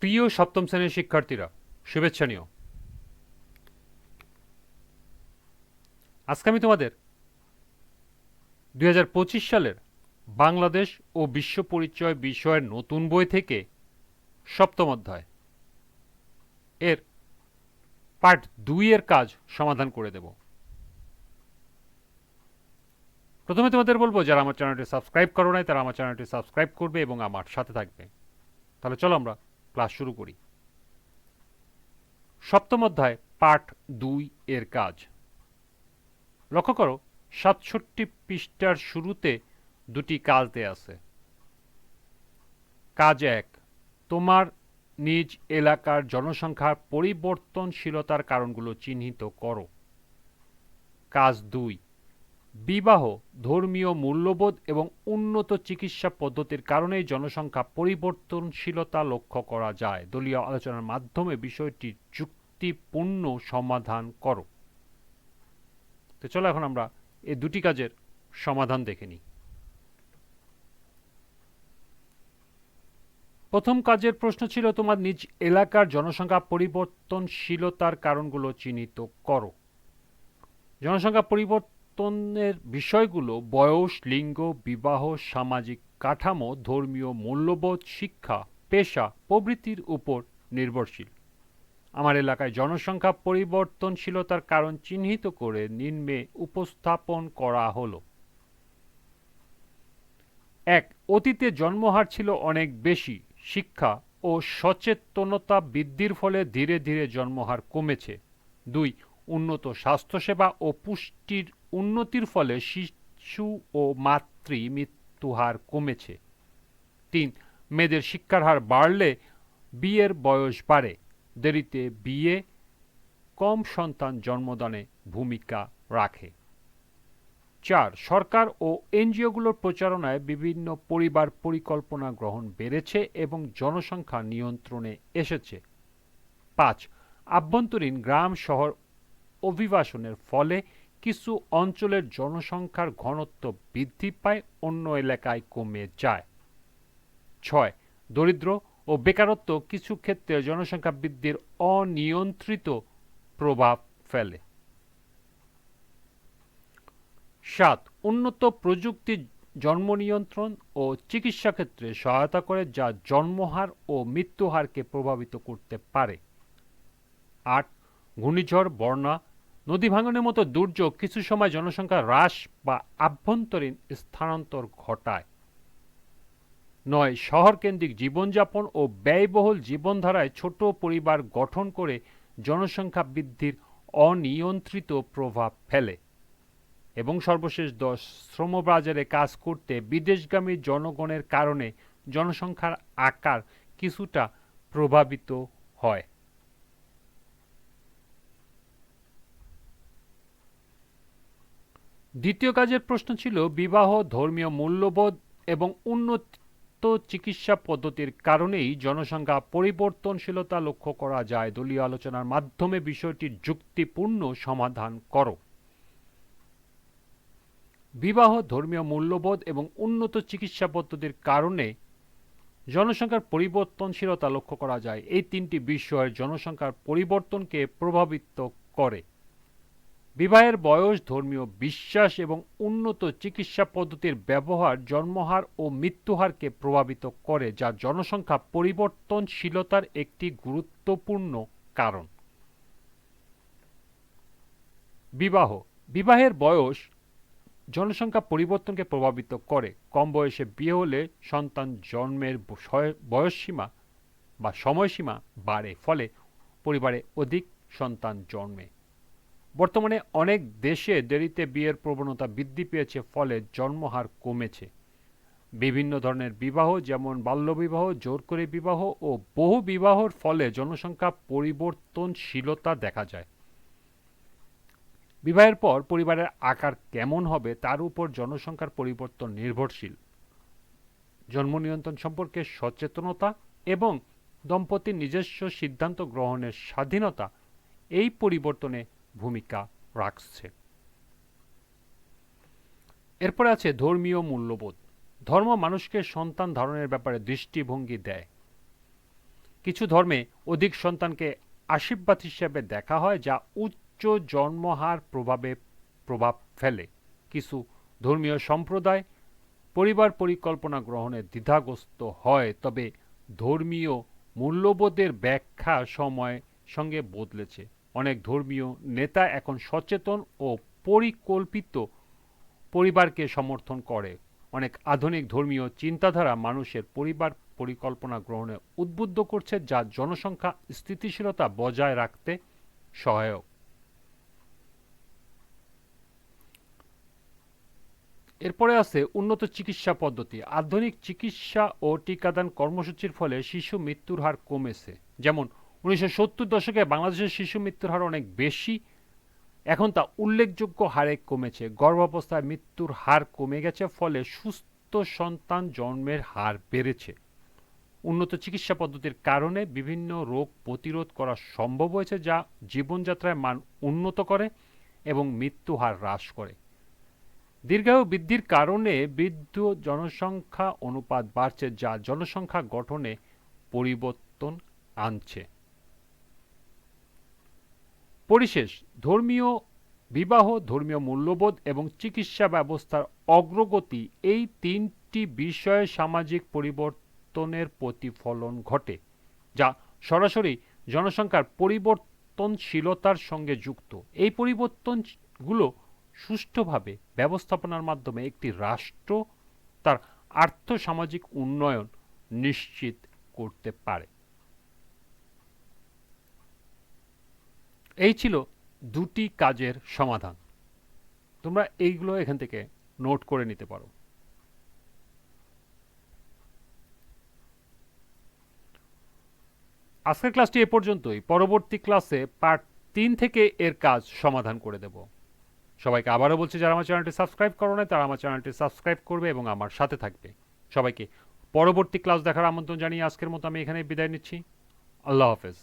প্রিয় সপ্তম শ্রেণির শিক্ষার্থীরা, শুভেচ্ছা নিও। আজকে আমি তোমাদের দু হাজার পঁচিশ সালের বাংলাদেশ ও বিশ্ব পরিচয় বিষয়ের নতুন বই থেকে সপ্তম অধ্যায় এর পার্ট দুই এর কাজ সমাধান করে দেব। প্রথমে তোমাদের বলব, যারা আমার চ্যানেলটি সাবস্ক্রাইব করো নাই, তারা আমার চ্যানেলটি সাবস্ক্রাইব করবে এবং আমার সাথে থাকবে। তাহলে চলো আমরা ক্লাস শুরু করি। সপ্তম অধ্যায়, পাঠ দুই এর কাজ। লক্ষ্য করো, সাতষট্টি পৃষ্ঠার শুরুতে দুটি কাজ দেয়া আছে। কাজ এক, তোমার নিজ এলাকার জনসংখ্যার পরিবর্তনশীলতার কারণগুলো চিহ্নিত করো। কাজ দুই বিবাহ, ধর্মীয় মূল্যবোধ এবং উন্নত চিকিৎসা পদ্ধতির কারণে জনসংখ্যা পরিবর্তনশীলতা লক্ষ্য করা যায়। দলীয় আলোচনার মাধ্যমে বিষয়টি যুক্তিপূর্ণ সমাধান করো। তো চলো এখন আমরা এই দুটি কাজের সমাধান দেখে নিই। প্রথম কাজের প্রশ্ন ছিল, তোমার নিজ এলাকার জনসংখ্যা পরিবর্তনশীলতার কারণগুলো চিহ্নিত করো। জনসংখ্যা পরিবর্তনের বিষয়গুলো বয়স, লিঙ্গ, বিবাহ, সামাজিক কাঠামো, ধর্মীয় মূল্যবোধ, শিক্ষা, পেশা, প্রভৃতির উপর নির্ভরশীল। আমার এলাকায় জনসংখ্যা পরিবর্তনশীলতার কারণ চিহ্নিত করে নিম্নে উপস্থাপন করা হলো। এক, অতীতে জন্মহার ছিল অনেক বেশি। শিক্ষা ও সচেতনতা বৃদ্ধির ফলে ধীরে ধীরে জন্মহার কমেছে। দুই উন্নত স্বাস্থ্যসেবা ও পুষ্টির উন্নতির ফলে শিশু ও মাতৃ মৃত্যুহার কমেছে। তিন, মেয়েদের শিক্ষার হার বাড়লে বিয়ের বয়স বাড়ে। দেরিতে বিয়ে কম সন্তান জন্মদানে ভূমিকা রাখে। চার, সরকার ও এনজিওগুলোর প্রচারণায় বিভিন্ন পরিবার পরিকল্পনা গ্রহণ বেড়েছে এবং জনসংখ্যা নিয়ন্ত্রণে এসেছে। পাঁচ, আভ্যন্তরীণ গ্রাম, শহর অভিবাসনের ফলে কিছু অঞ্চলের জনসংখ্যার ঘনত্ব বৃদ্ধি পায়, অন্য এলাকায় কমে যায়। ছয়, দরিদ্র ও বেকারত্ব কিছু ক্ষেত্রে জনসংখ্যা বৃদ্ধির অনিয়ন্ত্রিত প্রভাব ফেলে। সাত, উন্নত প্রযুক্তি জন্ম নিয়ন্ত্রণ ও চিকিৎসা ক্ষেত্রে সহায়তা করে, যা জন্মহার ও মৃত্যুহারকে প্রভাবিত করতে পারে। আট, ঘূর্ণিঝড়, বন্যা নদী ভাঙনের মতো দুর্যোগ কিছু সময় জনসংখ্যা হ্রাস বা আভ্যন্তরীণ স্থানান্তর ঘটায়। নয়, শহরকেন্দ্রিক জীবনযাপন ও ব্যয়বহুল জীবনধারায় ছোট পরিবার গঠন করে জনসংখ্যা বৃদ্ধির অনিয়ন্ত্রিত প্রভাব ফেলে। এবং সর্বশেষ দশ শ্রমবাজারে কাজ করতে বিদেশগামী জনগণের কারণে জনসংখ্যার আকার কিছুটা প্রভাবিত হয়। দ্বিতীয় কাজের প্রশ্ন ছিল বিবাহ, ধর্মীয় মূল্যবোধ এবং উন্নত চিকিৎসা পদ্ধতির কারণেই জনসংখ্যা পরিবর্তনশীলতা লক্ষ্য করা যায়। দলীয় আলোচনার মাধ্যমে বিষয়টির যুক্তিপূর্ণ সমাধান করো। বিবাহ, ধর্মীয় মূল্যবোধ এবং উন্নত চিকিৎসা পদ্ধতির কারণে জনসংখ্যার পরিবর্তনশীলতা লক্ষ্য করা যায়। এই তিনটি বিষয়ের জনসংখ্যার পরিবর্তনকে প্রভাবিত করে। বিবাহের বয়স ধর্মীয় বিশ্বাস এবং উন্নত চিকিৎসা পদ্ধতির ব্যবহার, জন্মহার ও মৃত্যুহারকে প্রভাবিত করে, যা জনসংখ্যা পরিবর্তনশীলতার একটি গুরুত্বপূর্ণ কারণ। বিবাহ। বিবাহের বয়স জনসংখ্যা পরিবর্তনকে প্রভাবিত করে। কম বয়সে বিয়ে হলে সন্তান জন্মের বয়সসীমা বা সময়সীমা বাড়ে, ফলে পরিবারে অধিক সন্তান জন্মে। বর্তমানে অনেক দেশে দেরিতে বিয়ের প্রবণতা বৃদ্ধি পেয়েছে, ফলে জন্মহার কমেছে। বিভিন্ন ধরনের বিবাহ, যেমন বাল্যবিবাহ, জোর করে বিবাহ ও বহু বিবাহর ফলে জনসংখ্যা পরিবর্তনশীলতা দেখা যায়। বিবাহের পর পরিবারের আকার কেমন হবে, তার উপর জনসংখ্যার পরিবর্তন নির্ভরশীল। জন্ম নিয়ন্ত্রণ সম্পর্কে সচেতনতা এবং দম্পতির নিজস্ব সিদ্ধান্ত গ্রহণের স্বাধীনতা, এই পরিবর্তনে ভূমিকা রাখছে। এরপরে আছে ধর্মীয় মূল্যবোধ। ধর্ম মানুষকে সন্তান ধারণের ব্যাপারে দৃষ্টিভঙ্গি দেয়। কিছু ধর্মে অধিক সন্তানকে আশীর্বাদ হিসেবে দেখা হয়, যা উচ্চ জন্মহার প্রভাবে প্রভাব ফেলে। কিছু ধর্মীয় সম্প্রদায় পরিবার পরিকল্পনা গ্রহণে দ্বিধাগ্রস্ত হয়, তবে ধর্মীয় মূল্যবোধের ব্যাখ্যা সময় সঙ্গে বদলেছে। অনেক ধর্মীয় নেতা এখন সচেতন ও পরিকল্পিত পরিবারকে সমর্থন করে। অনেক আধুনিক ধর্মীয় চিন্তাধারা মানুষের পরিবার পরিকল্পনা গ্রহণে উদ্বুদ্ধ করছে, যা জনসংখ্যা স্থিতিশীলতা বজায় রাখতে সহায়ক। এরপরে আছে উন্নত চিকিৎসা পদ্ধতি। আধুনিক চিকিৎসা ও টিকাদান কর্মসূচির ফলে শিশু মৃত্যুর হার কমেছে। যেমন উনিশশো সত্তর দশকে বাংলাদেশের শিশু মৃত্যুর হার অনেক বেশি। এখন তা উল্লেখযোগ্য হারে কমেছে। গর্ভাবস্থায় মৃত্যুর হার কমে গেছে, ফলে সুস্থ সন্তান জন্মের হার বেড়েছে। উন্নত চিকিৎসা পদ্ধতির কারণে বিভিন্ন রোগ প্রতিরোধ করা সম্ভব হয়েছে, যা জীবনযাত্রার মান উন্নত করে এবং মৃত্যু হার হ্রাস করে। দীর্ঘায়ু বৃদ্ধির কারণে বৃদ্ধ জনসংখ্যা অনুপাত বাড়ছে, যা জনসংখ্যা গঠনে পরিবর্তন আনছে। পরিশেষ, ধর্মীয় বিবাহ, ধর্মীয় মূল্যবোধ এবং চিকিৎসা ব্যবস্থার অগ্রগতি এই তিনটি বিষয়ে সামাজিক পরিবর্তনের প্রতিফলন ঘটে, যা সরাসরি জনসংখ্যার পরিবর্তনশীলতার সঙ্গে যুক্ত। এই পরিবর্তনগুলো সুষ্ঠুভাবে ব্যবস্থাপনার মাধ্যমে একটি রাষ্ট্র তার আর্থসামাজিক উন্নয়ন নিশ্চিত করতে পারে। এই ছিল দুটি কাজের সমাধান। তোমরা এইগুলো এখান থেকে নোট করে নিতে পারো। আজকের ক্লাসটি এ পর্যন্তই। পরবর্তী ক্লাসে পার্ট তিন থেকে এর কাজ সমাধান করে দেব। সবাইকে আবারও বলছি, যারা আমার চ্যানেলটি সাবস্ক্রাইব করো না তারা আমার চ্যানেলটি সাবস্ক্রাইব করবে এবং আমার সাথে থাকবে। সবাইকে পরবর্তী ক্লাস দেখার আমন্ত্রণ জানিয়ে আজকের মতো আমি এখানে বিদায় নিচ্ছি। আল্লাহ হাফেজ।